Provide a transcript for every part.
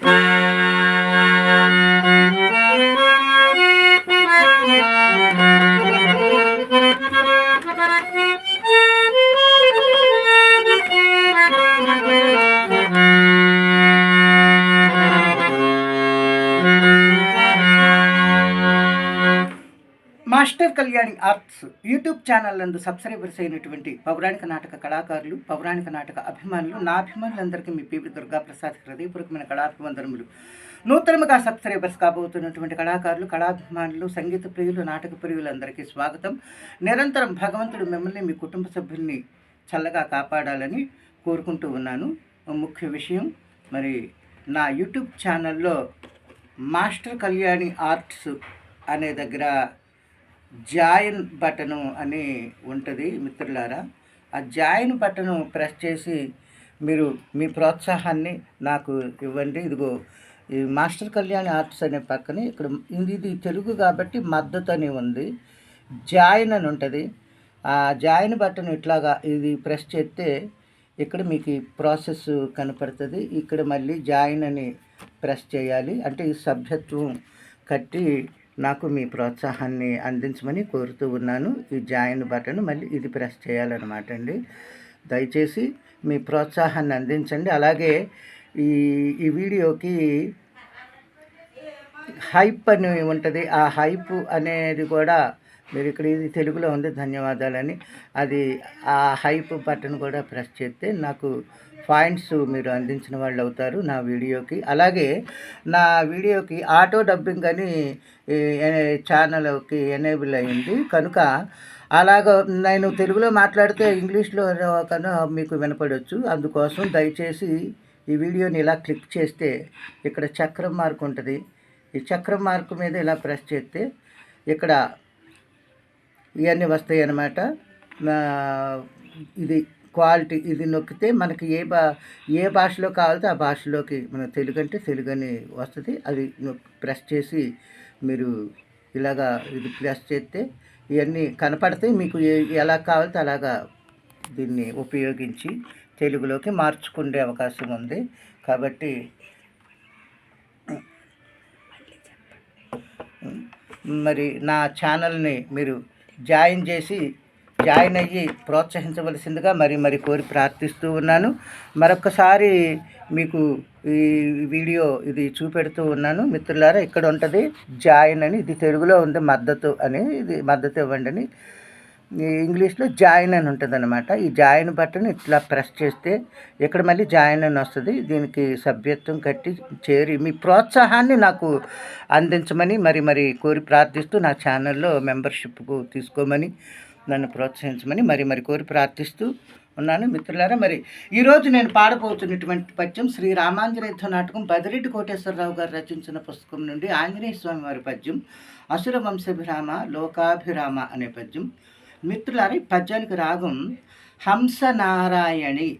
Música master Kalyani arts YouTube channel నందు subscribers అయినటువంటి పౌరాణిక నాటక కళాకారులు పౌరాణిక నాటక అభిమానులు నా అభిమానులందరికీ మీ పేరు దుర్గా ప్రసాద్ హృదయపూర్వకమైన కళాభివందనములు. నూతనముగా సబ్స్క్రైబర్స్ కాబోతున్నటువంటి కళాకారులు కళాభిమానులు సంగీత ప్రియులు నాటక ప్రియులందరికీ స్వాగతం. నిరంతరం భగవంతుడు మిమ్మల్ని మీ కుటుంబ సభ్యుల్ని చల్లగా కాపాడాలని కోరుకుంటూ ఉన్నాను. ముఖ్య విషయం మరి నా యూట్యూబ్ ఛానల్లో మాస్టర్ కళ్యాణి ఆర్ట్స్ అనే దగ్గర జాయిన్ బటను అని ఉంటుంది మిత్రులారా. ఆ జాయిన్ బటను ప్రెస్ చేసి మీరు మీ ప్రోత్సాహాన్ని నాకు ఇవ్వండి. ఇదిగో ఈ మాస్టర్ కళ్యాణ్ ఆర్ట్స్ అనే పక్కనే ఇక్కడ ఇది ఇది తెలుగు కాబట్టి మద్దతు అని ఉంది. జాయిన్ అని ఉంటుంది. ఆ జాయిన్ బటన్ ఇట్లాగా ఇది ప్రెస్ చేస్తే ఇక్కడ మీకు ప్రాసెస్ కనపడుతుంది. ఇక్కడ మళ్ళీ జాయిన్ అని ప్రెస్ చేయాలి. అంటే ఈ సభ్యత్వం కట్టి నాకు మీ ప్రోత్సాహాన్ని అందించమని కోరుతూ ఉన్నాను. ఈ జాయిన్ బటన్ మళ్ళీ ఇది ప్రెస్ చేయాలన్నమాట అండి. దయచేసి మీ ప్రోత్సాహాన్ని అందించండి. అలాగే ఈ ఈ వీడియోకి హైప్ అని ఉంటుంది. ఆ హైప్ అనేది కూడా మీరు ఇక్కడ ఇది తెలుగులో ఉంది. ధన్యవాదాలని. అది ఆ హైప్ బటన్ కూడా ప్రెస్ చేస్తే నాకు పాయింట్స్ మీరు అందించిన వాళ్ళు అవుతారు నా వీడియోకి. అలాగే నా వీడియోకి ఆటో డబ్బింగ్ అని ఛానల్కి ఎనేబుల్ అయింది. కనుక అలాగ నేను తెలుగులో మాట్లాడితే ఇంగ్లీష్లో కన్నా మీకు వినపడవచ్చు అందుకోసం దయచేసి ఈ వీడియోని ఇలా క్లిక్ చేస్తే ఇక్కడ చక్రం మార్క్ ఉంటుంది. ఈ చక్రం మార్క్ మీద ఇలా ప్రెస్ చేస్తే ఇక్కడ ఇవన్నీ వస్తాయి అన్నమాట నా- ఇది క్వాలిటీ ఇది నొక్కితే మనకి ఏ భా ఏ భాషలో కావాలో ఆ భాషలోకి మన తెలుగు అంటే తెలుగు అని వస్తుంది. అది నొక్కి ప్రెస్ చేసి మీరు ఇలాగా ఇది ప్రెస్ చేస్తే ఇవన్నీ కనపడతాయి. మీకు ఏ ఎలా కావాలితే అలాగా దీన్ని ఉపయోగించి తెలుగులోకి మార్చుకునే అవకాశం ఉంది. కాబట్టి మరి నా ఛానల్ని మీరు జాయిన్ చేసి జాయిన్ అయ్యి ప్రోత్సహించవలసిందిగా మరి మరి కోరి ప్రార్థిస్తూ ఉన్నాను. మరొకసారి మీకు ఈ వీడియో ఇది చూపెడుతూ ఉన్నాను. మిత్రులారా ఇక్కడ ఉంటుంది జాయిన్ అని ఇది తెలుగులో ఉంది మద్దతు అని ఇది మద్దతు ఇవ్వండి అని. ఇంగ్లీష్లో జాయిన్ అని ఉంటుంది అనమాట ఈ జాయిన్ బటన్ ఇట్లా ప్రెస్ చేస్తే ఇక్కడ మళ్ళీ జాయిన్ అని వస్తుంది. దీనికి సభ్యత్వం కట్టి చేరి మీ ప్రోత్సాహాన్ని నాకు అందించమని మరి మరి కోరి ప్రార్థిస్తూ నా ఛానల్లో మెంబర్షిప్కు తీసుకోమని నన్ను ప్రోత్సహించమని మరి మరి కోరి ప్రార్థిస్తూ ఉన్నాను. మిత్రులారా మరి ఈరోజు నేను పాడబోతున్నటువంటి పద్యం శ్రీ రామాంజనేయ నాటకం బదిరెడ్డి కోటేశ్వరరావు గారు రచించిన పుస్తకం నుండి ఆంజనేయ స్వామి వారి పద్యం అసుర వంశభిరామ లోకాభిరామ అనే పద్యం. మిత్రులారా ఈ పద్యానికి రాగం హంసనారాయణి.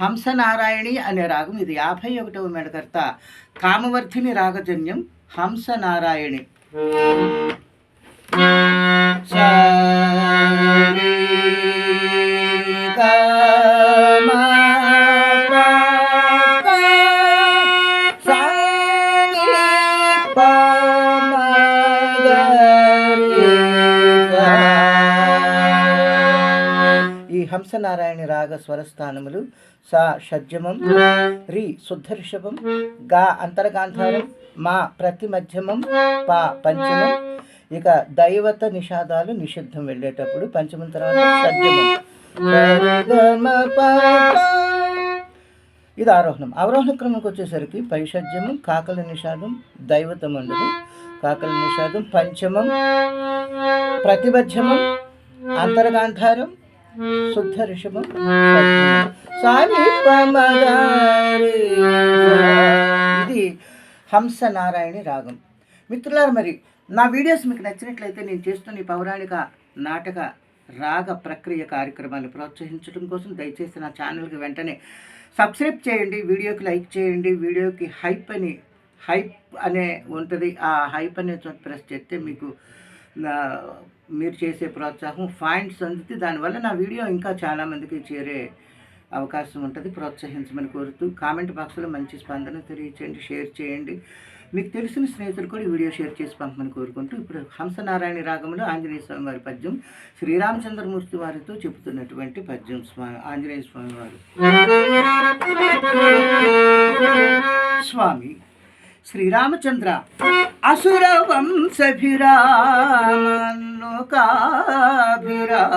హంసనారాయణి అనే రాగం ఇది యాభై ఒకటవ మెడకర్త కామవర్ధిని రాగజన్యం హంసనారాయణి. సరి హంసనారాయణ రాగ స్వరస్థానములు సా షడ్జమం రి శుద్ధ రిషభం గా అంతరగాంధారం మా ప్రతి మధ్యమం పా పంచమం. ఇక దైవత నిషాదాలు నిషిద్ధం వెళ్ళేటప్పుడు పంచమం తర్వాత షడ్జమం. ఇది ఆరోహణం. అవరోహణ క్రమంకి వచ్చేసరికి పైషజ్యమం కాకల నిషాదం దైవతం ఉండదు కాకల నిషాదం పంచమం ప్రతిబద్ధమం అంతర్గాంధారం శుద్ధ ఋషభం. ఇది హంస నారాయణి రాగం మిత్రులారా మరి నా వీడియోస్ మీకు నచ్చినట్లయితే నేను చేస్తున్న ఈ పౌరాణిక నాటక రాగ ప్రక్రియ కార్యక్రమాన్ని ప్రోత్సహించడం కోసం దయచేసి నా ఛానల్కి వెంటనే సబ్స్క్రైబ్ చేయండి వీడియోకి లైక్ చేయండి వీడియోకి హైప్ అని హైప్ అనే ఉంటుంది ఆ హైప్ అనే చోట ప్రెస్ చేస్తే మీకు మీరు చేసే ప్రోత్సాహం పాయింట్స్ అందుతుంది దానివల్ల నా వీడియో ఇంకా చాలామందికి చేరే అవకాశం ఉంటుంది. ప్రోత్సహించమని కోరుతూ కామెంట్ బాక్స్లో మంచి స్పందన తెలియచేయండి షేర్ చేయండి. మీకు తెలిసిన స్నేహితులు కూడా వీడియో షేర్ చేసి పంపమని కోరుకుంటూ ఇప్పుడు హంసనారాయణ రాగంలో ఆంజనేయ స్వామి వారి పద్యం శ్రీరామచంద్రమూర్తి వారితో చెబుతున్నటువంటి పద్యం స్వామి ఆంజనేయ స్వామి వారు. స్వామి శ్రీరామచంద్ర అసుర వంశభిరామనుకాభిరామ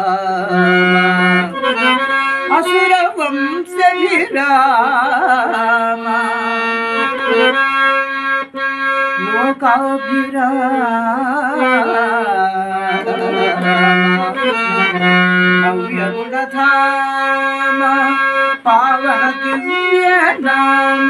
అసుర వంశభిరామ భవ్యగుణధామ పావన దివ్య నామ